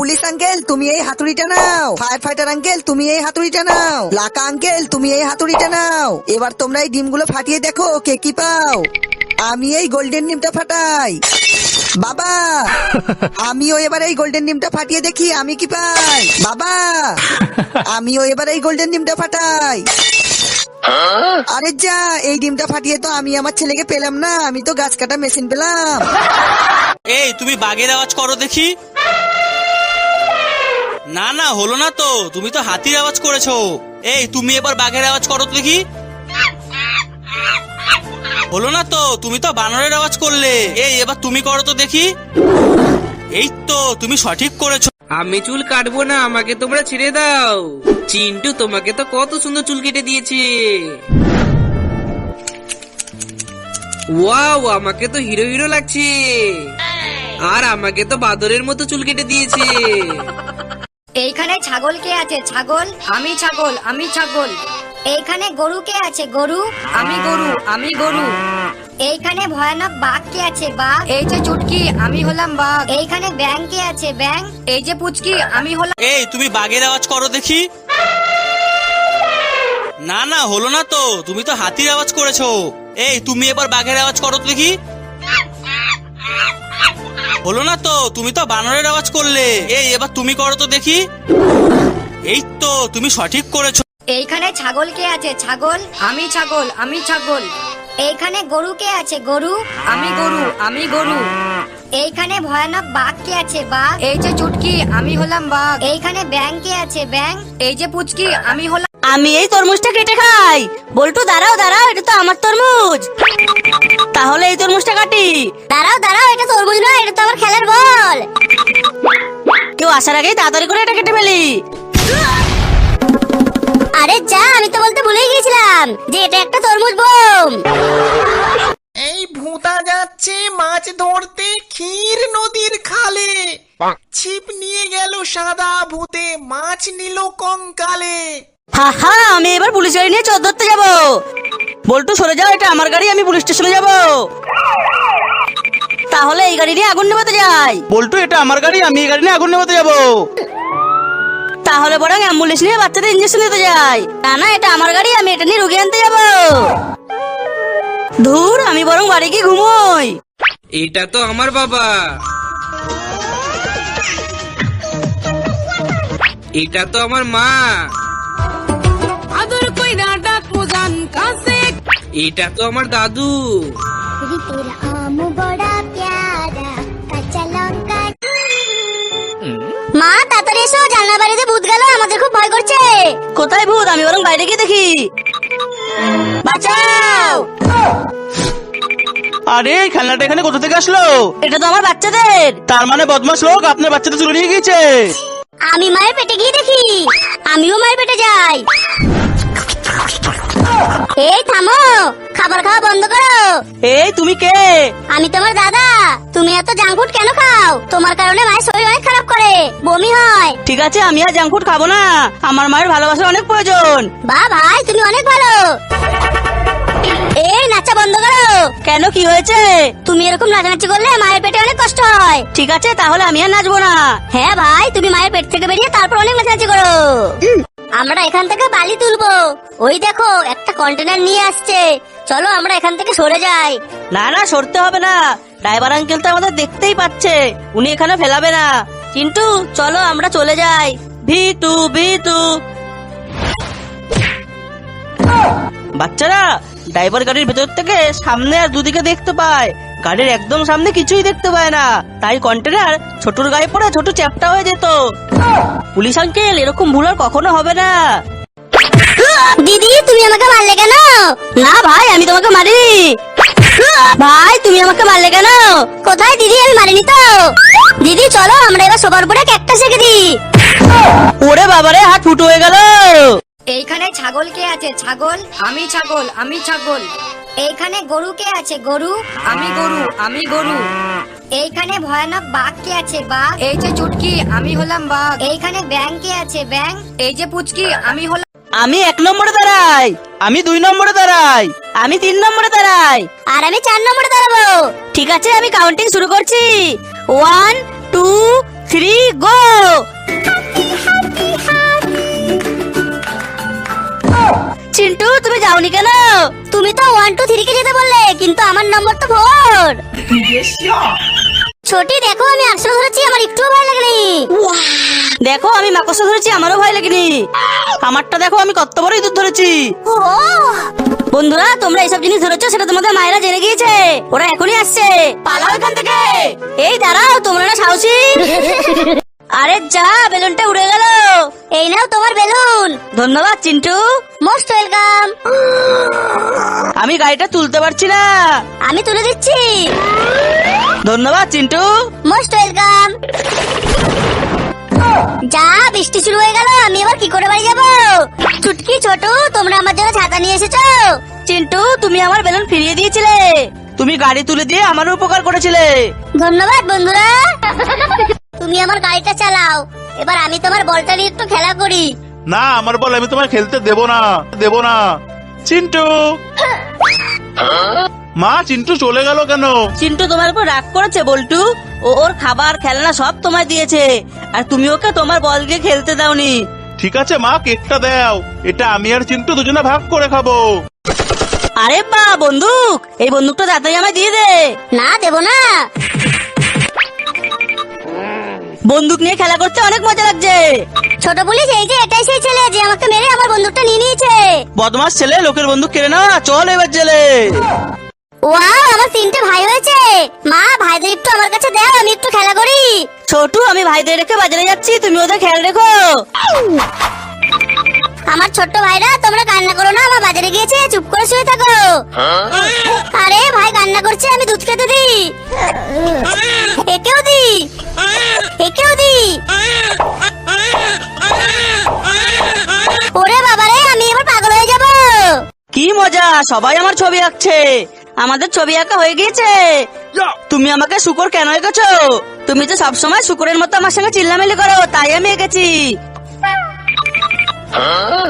Police uncle তুমি এই হাতুড়িটা নাও। ফায়ার ফাইটার আঙ্কেল তুমি এই হাতুড়িটা নাও। লাকা আঙ্কেল তুমি এই হাতুড়িটা নাও। এবার তোমরা এই ডিমগুলো ফাটিয়ে দেখো কে কি পাও। আমি এই গোল্ডেন ডিমটা ফাটাই। বাবা আমিও এবার এই গোল্ডেন ডিমটা ফাটিয়ে দেখি আমি কি পাই। বাবা আমিও এবার এই গোল্ডেন ডিমটা ফাটাই। আরে যা এই ডিমটা ফাটিয়ে তো আমি আমার ছেলেকে পেলাম না আমি তো গাছ কাটা মেশিন পেলাম। এই তুমি বাঘের আওয়াজ করো দেখি। না না, হলো না তো। তুমি তো হাতির আওয়াজ করেছ। এই, তুমি এবার বাঘের আওয়াজ করো তো দেখি। হলো না তো, তুমি তো বানরের আওয়াজ করলে। এই, এবার তুমি করো তো দেখি। এই তো, তুমি সঠিক করেছ। আমি চুল কাটবো না, আমাকে তোমরা ছেড়ে দাও। চিন্টু, তোমাকে তো কত সুন্দর চুল কেটে দিয়েছে। ওয়াও, আমাকে তো হিরো হিরো লাগছে। আর আমাকে তো বাদরের মতো চুল কেটে দিয়েছে। এইখানে ছাগল কে আছে? ছাগল? আমি ছাগল আমি ছাগল। এইখানে গরু কে আছে? গরু? আমি গরু আমি গরু। এইখানে ভয়ানক বাঘ কে আছে? বাঘ? এই যে চুটকি আমি হলাম বাঘ। এইখানে ব্যাং কে আছে? ব্যাং এই যে পুচকি আমি হলাম এই তুমি বাঘের আওয়াজ করো দেখি। না না হলো না তো। তুমি তো হাতির আওয়াজ করেছ। এই তুমি এবার বাঘের আওয়াজ করো দেখি। হলো না তো, তুমি তো বানরের আওয়াজ করলে। এই, এবার তুমি করো তো দেখি। এই তো, তুমি সঠিক করেছ। এইখানে ছাগল কে আছে? ছাগল? আমি ছাগল আমি ছাগল। এইখানে গরু কে আছে? গরু? আমি গরু আমি গরু। এইখানে ভয়ানক বাঘ কে আছে বাঘ? এই যে চুটকি আমি হলাম বাঘ। এইখানে ব্যাং কে আছে ব্যাং এই যে পুচকি আমি হলাম আমি এই তরমুজটা কেটে খাই। বল্টু দাঁড়াও দাঁড়াও এটা তো আমার তরমুজ। তাহলে এই তরমুজটা কাটি। দাঁড়াও দাঁড়াও এটা তরমুজ নয় এটা তো আমার খেলার বল। কেউ আসার আগেই তাড়াতাড়ি করে এটা কেটে ফেলি। আরে যা আমি তো বলতে ভুলেই গিয়েছিলাম যে এটা একটা তরমুজ বোম। যাচ্ছে মাছ ধরতে ক্ষীর নদীর খালে। ছিপ নিয়ে গেল সাদা ভূতে মাছ নিল কঙ্কালে। হা হা আমি এবার পুলিশ গাড়ি নিয়ে চোর ধরতে যাব। বল্টু সরে যাও এটা আমার গাড়ি আমি পুলিশ স্টেশনে যাব। তাহলে এই গাড়ি নিয়ে আগুন নেভাতে যাই। বল্টু এটা আমার গাড়ি আমি এই গাড়ি নিয়ে আগুন নেভাতে যাব। তাহলে বরং অ্যাম্বুলেন্স নিয়ে বাচ্চাদের ইঞ্জেকশন দিতে যাই। না না এটা আমার গাড়ি আমি এটা নিয়ে রুগী আনতে যাব। ধুর আমি বরং বাড়ি গিয়ে ঘুমোই। এটা তো আমার বাবা। এটা তো আমার মা। আদর কইরা ডাক মোজান কাছে। এটা তো আমার দাদু। মা তাড়াতাড়ি এসো জানলা বাড়িতে ভূত গেল আমাদের খুব ভয় করছে। কোথায় ভূত? আমি বরং বাইরে গিয়ে দেখি। বাঁচাও! আরে খেলনাটা এখানে কোথা থেকে আসলো? এটা তো আমার বাচ্চাদের। তার মানে বদমাস লোক আপনার বাচ্চাটা তুলে নিয়ে গিয়েছে। আমি মায়ের পেটে গিয়ে দেখি। আমিও মায়ের পেটে যাই। এই থামো। খাবার খাওয়া বন্ধ করো। এই তুমি কে? আমি তোমার দাদা। তুমি এত জাঙ্ক ফুড কেন খাও? তোমার কারণে মায়ের শরীর অনেক খারাপ করে। বমি হয়। ঠিক আছে আমি আর জাঙ্ক ফুড খাব না। আমার মায়ের ভালোবাসার অনেক প্রয়োজন। বা ভাই তুমি অনেক ভালো। এই নাচা বন্ধ করো। কেন, কি হয়েছে? তুমি এরকম নাচানাচি করলে মায়ের পেটে অনেক কষ্ট হয়। ঠিক আছে, তাহলে আমি আর নাচবো না। হ্যাঁ ভাই, তুমি মায়ের পেট থেকে বেরিয়ে তারপর অনেক নাচানাচি করো। আমরা এখান থেকে বালি তুলবো। ওই দেখো, একটা কন্টেনার নিয়ে আসছে। চলো, আমরা এখান থেকে সরে যাই। না না, সরতে হবে না। ড্রাইভার আঙ্কেল তো আমাদের দেখতেই পাচ্ছে। উনি এখানে ফেলাবে না। কিন্তু চলো, আমরা চলে যাই। ভিটু ভিটু বাচ্চারা ড্রাইভার গাড়ির ভেতর থেকে সামনে আর দুদিকে দেখতে পায়। গাড়ির একদম সামনে কিছুই দেখতে পায় না। তাই কন্টেনার ছোটর গায়ে পড়ে ছোট চ্যাপটা হয়ে যেত। পুলিশ আঙ্কেল এরকম ভুল আর কখনো হবে না। দিদি তুমি আমাকে মারলে কেন? না ভাই আমি তোমাকে মারি ভাই তুমি আমাকে মারলে কেন? কোথায় দিদি? আমি মারিনি তো। দিদি চলো আমরা এবার সবার উপরে একটা শেখে দিই। ওরে বাবারে হাত ফুটো হয়ে গেল। এইখানে ছাগল কে আছে? ছাগল? আমি ছাগল আমি ছাগল। এইখানে গরু কে আছে? গরু? আমি গরু আমি গরু। এইখানে ভয়ানক বাঘ কে আছে? বাঘ? এই যে চুটকি আমি হলাম বাঘ। এইখানে ব্যাং কে আছে? ব্যাং এই যে পুচকি আমি হলাম আমি এক নম্বরে দাঁড়াই আমি দুই নম্বরে দাঁড়াই আমি তিন নম্বরে দাঁড়াই। আর আমি চার নম্বরে দাঁড়াবো। ঠিক আছে আমি কাউন্টিং শুরু করছি। One two three go one two three কে যেতে বললে কিন্তু আমার নম্বর তো ফোর ছোটি দেখো আমি আটশো ধরেছি আমার একটুও ভয় লাগেনি দেখো আমি মাকড়সা ধরেছি আমারও ভয় লাগেনি আমারটা দেখো আমি কত বড় ইঁদুর ধরেছি। বন্ধুরা তোমরা এইসব জিনিস ধরেছো সেটা তোমাদের মায়েরা জেনে গিয়েছে। ওরা এখনই আসছে। পালাও এখান থেকে। এই দাঁড়াও তোমরা না সাহসী? আরে যা বেলুনটা উড়ে গেল। এই নাও তোমার বেলুন। ধন্যবাদ চিন্টু। Most welcome. আমি গাড়িটা তুলতে পারছি না। আমি তুলে দিচ্ছি। ধন্যবাদ চিন্টু। Most welcome. যা বৃষ্টি শুরু হয়ে গেল আমি এবার কি করে বাড়ি যাব? ছুটকি ছোট তোমরা আমার জন্য ছাতা নিয়ে এসেছ? চিন্টু তুমি আমার বেলুন ফিরিয়ে দিয়েছিলে। তুমি গাড়ি তুলে দিয়ে আমারও উপকার করেছিলে। ধন্যবাদ বন্ধুরা। তুমি আমার গাড়িটা চালাও। এবার আমি তোমার বলটা নিয়ে একটু খেলা করি। না আমার বল আমি তোমায় খেলতে দেব না দেব না। চিন্টু! মা চিন্টু চলে গেল কেন? চিন্টু তোমার উপর রাগ করেছে বল্টু। ও ওর খাবার খেলনা সব তোমায় দিয়েছে। আর তুমি ওকে তোমার বল দিয়ে খেলতে দাওনি। ঠিক আছে মা কেকটা দাও। এটা আমি আর চিন্টু দুজনে ভাগ করে খাব। আরে বা বন্দুক! এই বন্দুকটা তাড়াতাড়ি আমায় দিয়ে দে। না দেব না। বন্দুক নিয়ে খেলা করতে অনেক মজা লাগছে। ছোট পুলিশ এই যে এটাই সেই ছেলে যে আমাকে মেরে আমার বন্দুকটা নিয়ে নিয়েছে। বদমাস ছেলে লোকের বন্দুক কেড়ে না চল এবার জেলে। ওয়াও আমার তিনটে ভাই হয়েছে। মা ভাইদের একটু আমার কাছে দাও আমি একটু খেলা করি। ছোটু আমি ভাইদের রেখে বাজারে যাচ্ছি তুমি ওদের খেয়াল রেখো। আমার ছোট্ট ভাইরা তোমরা কান্না করো না আমার বাজারে গিয়েছে চুপ করে শুয়ে থাকো। আরে ভাই কান্না করছে আমি দুধ খেতে দি মজা সবাই আমার ছবি আঁকছে। আমাদের ছবি আঁকা হয়ে গিয়েছে। তুমি আমাকে শুকর কেন এঁকেছো? তুমি তো সবসময় শুকরের মতো আমার সঙ্গে চিল্লামিলি করো তাই আমি এঁকেছি।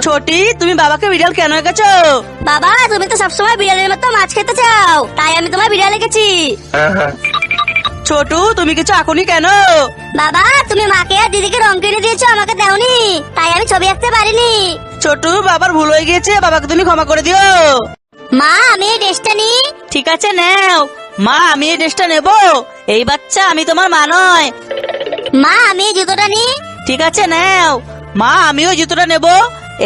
ছোটি তুমি বাবাকে বিড়াল কেন এঁকেছো? বাবা তুমি তো সবসময় বিড়ালের মতো মাছ খেতে চাও তাই আমি তোমার বিড়াল রেখেছি ছোটু তুমি কিছু আঁকুনি কেন? বাবা তুমি মাকে আর দিদিকে রং কিনে দিয়েছ আমাকে দাওনি। তাই আমি ছবি আঁকতে পারিনি। ছোটু বাবার ভুল হয়ে গিয়েছে বাবাকে তুমি ক্ষমা করে দিও। মা আমি এই ড্রেসটা নিই। ঠিক আছে নাও। মা আমি এই ড্রেসটা নেব। এই বাচ্চা আমি তোমার মা নয়। মা আমি এই জুতোটা নিই। ঠিক আছে নাও। মা আমিও জুতোটা নেব।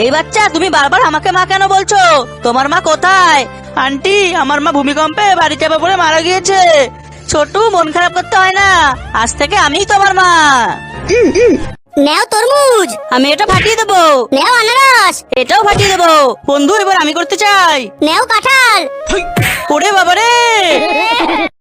এই বাচ্চা তুমি বারবার আমাকে মা কেন বলছো? তোমার মা কোথায়? আন্টি আমার মা ভূমিকম্পে বাড়ি চাপা পড়ে মারা গিয়েছে। ছোটু মন খারাপ করতে হয় না। আজ থেকে আমি তোমার মা। নেও তরমুজ। আমি এটা ফাটিয়ে দেবো। নেও আনারস। এটাও ফাটিয়ে দেবো। বন্ধু এবার আমি করতে চাই। নেও কাঁঠাল। ওরে বাবারে!